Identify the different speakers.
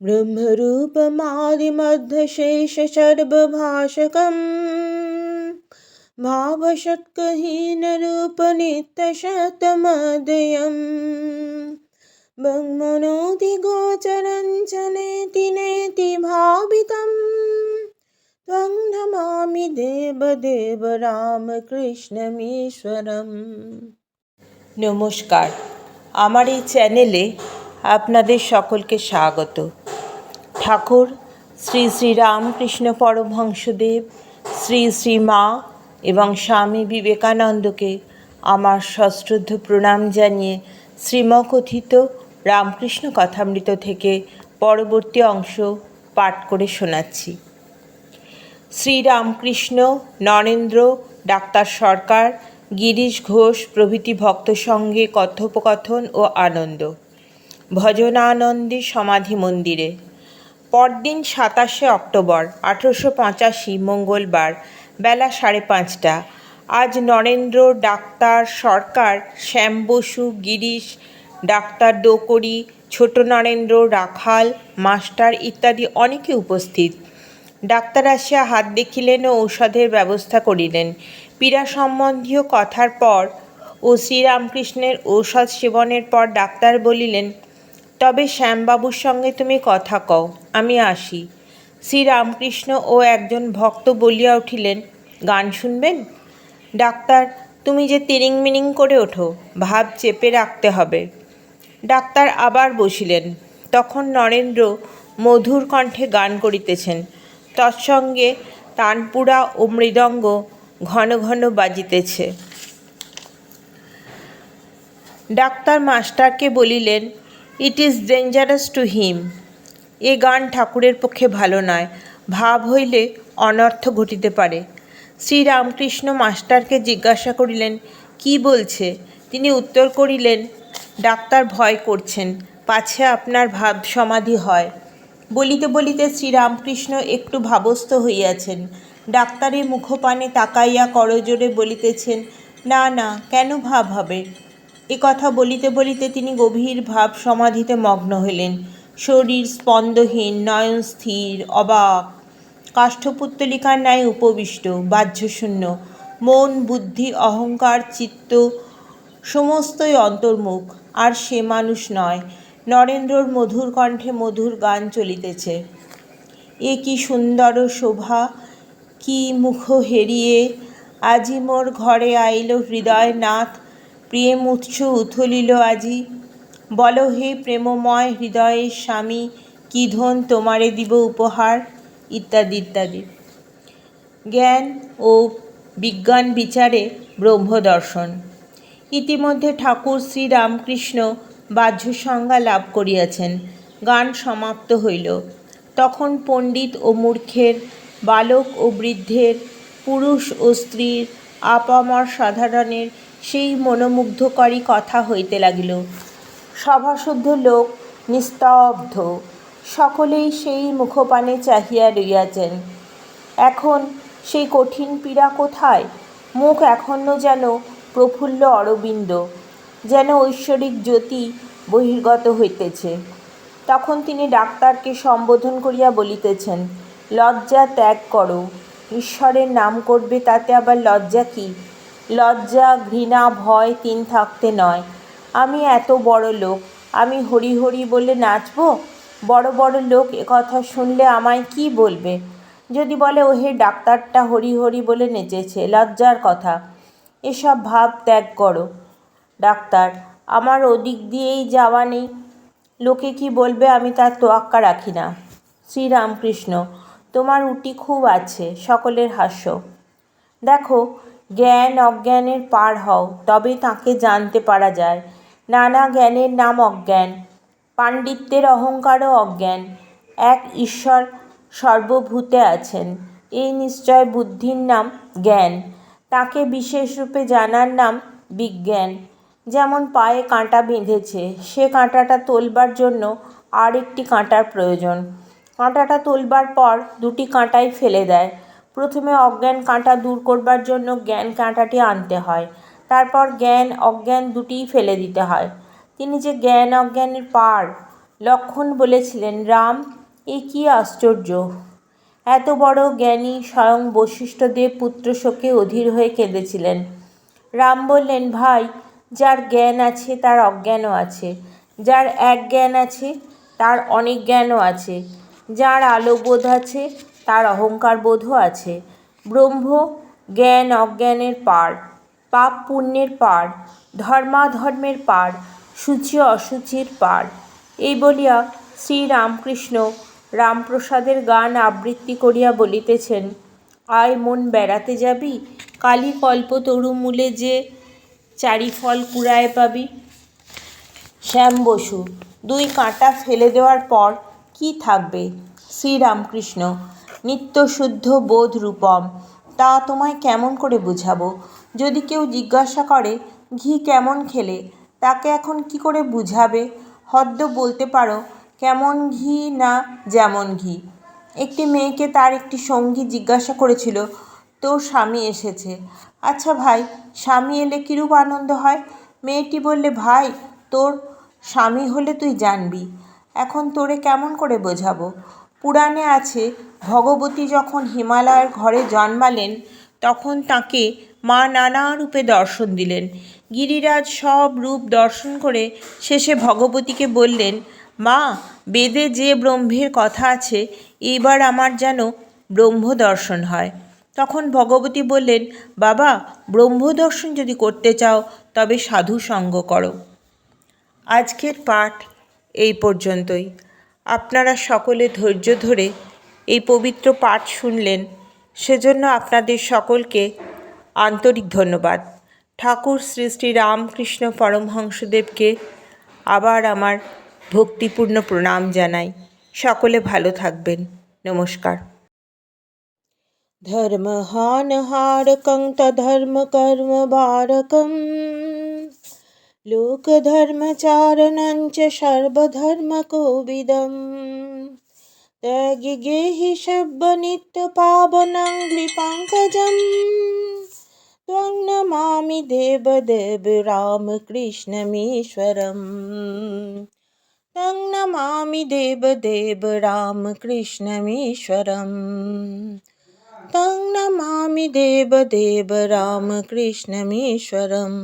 Speaker 1: ब्रह्मरूपमादिमध्यशेषसर्वभाषकम् भावषट्कहीनरूपनित्यशतमदयम् ब्रह्मणोऽधिगोचरञ्चनेति नेति भावितम् त्वं नमामि দেবদেব রামকৃষ্ণমীশ্বরম নমস্কার আমার এই চ্যানেলে আপনাদের সকলকে স্বাগত ঠাকুর, শ্রী শ্রী রামকৃষ্ণ পরমহংসদেব, শ্রী শ্রী মা এবং স্বামী বিবেকানন্দকে আমার সশ্রদ্ধ প্রণাম জানিয়ে শ্রীমকথিত রামকৃষ্ণ কথামৃত থেকে পরবর্তী অংশ পাঠ করে শোনাচ্ছি। শ্রীরামকৃষ্ণ নরেন্দ্র, ডাক্তার সরকার, গিরিশ ঘোষ প্রভৃতি ভক্ত সঙ্গে কথোপকথন ও আনন্দ। ভজনানন্দী সমাধি মন্দিরে। পরদিন সাতাশে অক্টোবর আঠেরোশো পঁচাশি মঙ্গলবার বেলা সাড়ে পাঁচটা। আজ নরেন্দ্র, ডাক্তার, সরকার, শ্যাম বসু, গিরিশ, ডাক্তার দোকরি ছোট নরেন্দ্র, রাখাল, মাস্টার ইত্যাদি অনেকে উপস্থিত। ডাক্তার আসিয়া হাত দেখিলেন ও ঔষধের ব্যবস্থা করিলেন। পীড়া সম্বন্ধীয় কথার পর ও শ্রীরামকৃষ্ণের ঔষধ সেবনের পর ডাক্তার বলিলেন, তবে শ্যামবাবুর সঙ্গে তুমি কথা কও। আমি আসি। শ্রীরামকৃষ্ণ ও একজন ভক্ত বলিয়া উঠিলেন, গান শুনবেন? ডাক্তার, তুমি যে তিরিং মিনিং করে ওঠো, ভাব চেপে রাখতে হবে। ডাক্তার আবার বসিলেন। তখন নরেন্দ্র মধুর কণ্ঠে গান করিতেছেন। তৎসঙ্গে তানপুরা ও মৃদঙ্গ ঘন ঘন বাজিতেছে। ডাক্তার মাস্টারকে বলিলেন it is dangerous to him এ গান ঠাকুরের পক্ষে ভালো নয়। ভাব হইলে অনর্থ ঘটিতে পারে। শ্রীরামকৃষ্ণ মাস্টারকে জিজ্ঞাসা করিলেন, কি বলছে? তিনি উত্তর করিলেন, ডাক্তার ভয় করছেন, পাছে আপনার ভাব সমাধি হয়। বলিতে বলিতে শ্রীরামকৃষ্ণ একটু ভাবস্থ হইয়াছেন। ডাক্তারের মুখপানে তাকাইয়া করজোরে বলিতেছেন, না না, কেন ভাব হবে? এ কথা বলিতে বলিতে তিনি গভীর ভাব সমাধিতে মগ্ন হইলেন। শরীর স্পন্দহীন, নয়ন স্থির, অবাক। কাষ্ঠপুত্তলিকার ন্যায় উপবিষ্ট, বাহ্যশূন্য। মন, বুদ্ধি, অহংকার, চিত্ত সমস্তই অন্তর্মুখ। আর সে মানুষ নয়। নরেন্দ্রর মধুর কণ্ঠে মধুর গান চলিতেছে। এ কি সুন্দর শোভা, কি মুখ হেরিয়ে আজি মোর ঘরে আইল হৃদয় নাথ। প্রেম উৎস উথলিল আজি বল হে প্রেমময় হৃদয়ের স্বামী, কি ধন তোমারে দিব উপহার? ইত্যাদি ইত্যাদি। জ্ঞান ও বিজ্ঞান বিচারে ব্রহ্মদর্শন। ইতিমধ্যে ঠাকুর শ্রীরামকৃষ্ণ বাহ্য সংজ্ঞা লাভ করিয়াছেন। গান সমাপ্ত হইল। তখন পণ্ডিত ও মূর্খের, বালক ও বৃদ্ধের, পুরুষ ও স্ত্রীর, আপামর সাধারণের সেই মনোমুগ্ধকারী কথা হইতে লাগিল। সভাশুদ্ধ লোক নিস্তব্ধ। সকলেই সেই মুখপানে চাহিয়া রইয়াছেন। এখন সেই কঠিন পীড়া কোথায়? মুখ এখনও যেন প্রফুল্ল অরবিন্দ, যেন ঐশ্বরিক জ্যোতি বহির্গত হইতেছে। তখন তিনি ডাক্তারকে সম্বোধন করিয়া বলিতেছেন, লজ্জা ত্যাগ করো, ঈশ্বরের নাম করবে তাতে আবার লজ্জা কি? লজ্জা, ঘৃণা, ভয় তিন থাকতে নয়। আমি এত বড় লোক, আমি হরি হরি বলে নাচব? বড় বড় লোক এ কথা শুনলে আমায় কি বলবে? যদি বলে, ওহে ডাক্তারটা হরি হরি বলে নেচেছে, লজ্জার কথা। এসব ভাব ত্যাগ করো। ডাক্তার, আমার ওদিক দিয়েই যাওয়া নেই। লোকে কি বলবে আমি তার তোয়াক্কা রাখি না। শ্রীরামকৃষ্ণ, তোমার উটি খুব আছে, সকলের হাস্য। দেখো, জ্ঞান অজ্ঞানের পার হও তবে তাকে জানতে পারা যায়। নানা জ্ঞানের নাম অজ্ঞান, পাণ্ডিত্যের অহংকারও অজ্ঞান। এক ঈশ্বর সর্বভূতে আছেন, এই নিশ্চয় বুদ্ধির নাম জ্ঞান। তাকে বিশেষ রূপে জানার নাম বিজ্ঞান। যেমন পায়ে কাঁটা বেঁধেছে, সে কাঁটাটা তোলবার জন্য আর একটি কাঁটার প্রয়োজন। কাঁটাটা তোলবার পর দুটি কাঁটাই ফেলে দেয়। প্রথমে অজ্ঞান কাঁটা দূর করবার জন্য জ্ঞান কাঁটাটি আনতে হয়। তারপর জ্ঞান, অজ্ঞান দুটিই ফেলে দিতে হয়। তিনি যে জ্ঞান, অজ্ঞানের পার, লক্ষণ বলেছিলেন, রাম, এ কী আশ্চর্য! এত বড় জ্ঞানী স্বয়ং বশিষ্ঠদেব পুত্রশোকে অধীর হয়ে কেঁদেছিলেন। রাম বললেন, ভাই, যার জ্ঞান আছে, তার অজ্ঞানও আছে। যার এক জ্ঞান আছে, তার অনেক জ্ঞানও আছে। যার আলোবোধ আছে, তার অহংকার বোধও আছে। ব্রহ্ম, জ্ঞান, অজ্ঞানের পার। পাপ পুণ্যের পার, ধর্মাধর্মের পার, সূচি অসুচির পার। এই বলিয়া শ্রীরামকৃষ্ণ রামপ্রসাদের গান আবৃত্তি করিয়া বলিতেছেন, আয় মন বেড়াতে যাবি কালী কল্প তরুমূলে যে চারি ফল কুড়ায় পাবি। শ্যাম বসু, দুই কাঁটা ফেলে দেওয়ার পর কি থাকবে? শ্রীরামকৃষ্ণ, নিত্যশুদ্ধ বোধ রূপম তা তোমায় কেমন করে বুঝাবো? যদি কেউ জিজ্ঞাসা করে, ঘি কেমন খেলে? তাকে এখন কি করে বুঝাবে? হদ্দ বলতে পারো, কেমন ঘি না যেমন ঘি? একটি মেয়েকে তার একটি সঙ্গী জিজ্ঞাসা করেছিল তোর স্বামী এসেছে? আচ্ছা ভাই, স্বামী এলে কীরূপ আনন্দ হয়? মেয়েটি বললে, ভাই, তোর স্বামী হলে তুই জানবি। এখন তোরে কেমন করে বোঝাবো? পুরাণে আছে, ভগবতী যখন হিমালয়ের ঘরে জন্মালেন, তখন তাকে মা নানা রূপে দর্শন দিলেন। গিরিরাজ সব রূপ দর্শন করে শেষে ভগবতীকে বললেন, মা, বেদে যে ব্রহ্মের কথা আছে এইবার আমার যেন ব্রহ্ম দর্শন হয়। তখন ভগবতী বললেন, বাবা, ব্রহ্ম দর্শন যদি করতে চাও, তবে সাধু সঙ্গ করো। আজকের পাঠ এই পর্যন্তই। আপনারা সকলে ধৈর্য ধরে এই পবিত্র পাঠ শুনলেন। সেজন্য আপনাদের সকলকে আন্তরিক ধন্যবাদ। ঠাকুর শ্রী শ্রী রামকৃষ্ণ পরমহংসদেবকে আবার আমার ভক্তিপূর্ণ প্রণাম জানাই। সকলে ভালো থাকবেন। নমস্কার। ধর্মহানহারকং তধর্ম लोकधर्मचारणञ्च सर्वधर्मकोविदम् त्यागि गेहि शब्दनित्यपावनं नृपाङ्कजम् त्वं नमामि देवदेव रामकृष्णमीश्वरम् तं नमामि देवदेव रामकृष्णमीश्वरम् तं नमामि देवदेव रामकृष्णमीश्वरम्